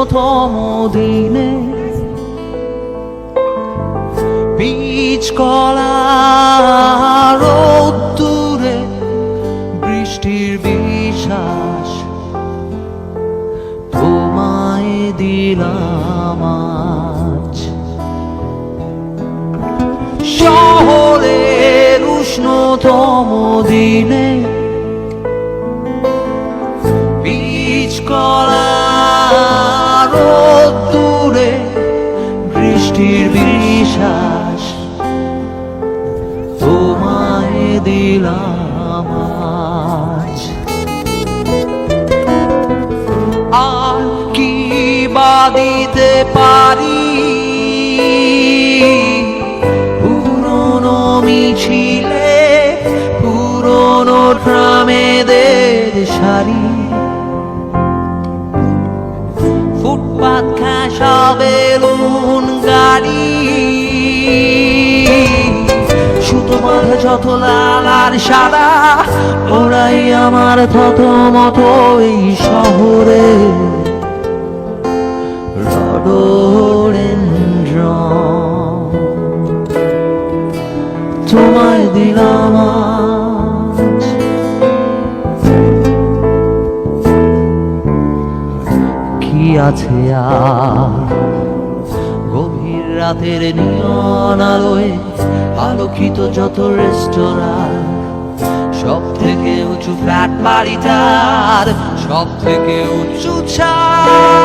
উষ্ণতম দিনে বীজ, কলা রোদ্দুরে বৃষ্টির বিশ্বাস তোমায় দিলাম আজ। শহরের উষ্ণতম দিনে বীজ, কলা রোদ্দুরে বৃষ্টির বিশ্বাস তোমায় দিলাম আজ। আর কি বা পারি? পুরনো মিছিলে, পুরনো ট্রামেদের সারি বেলুন গাড়ি। সুতো বাঁধা যত লাল আর সাদা, ওরাই আমার থত মতো এই শহরে। তোমায় দিলাম আছে গভীর রাতের নিয়ন আলোয় আলোকিত যত রেস্তোরাঁ, সব থেকে উঁচু ফ্ল্যাট বাড়িটার, সব থেকে উঁচু ছাদ।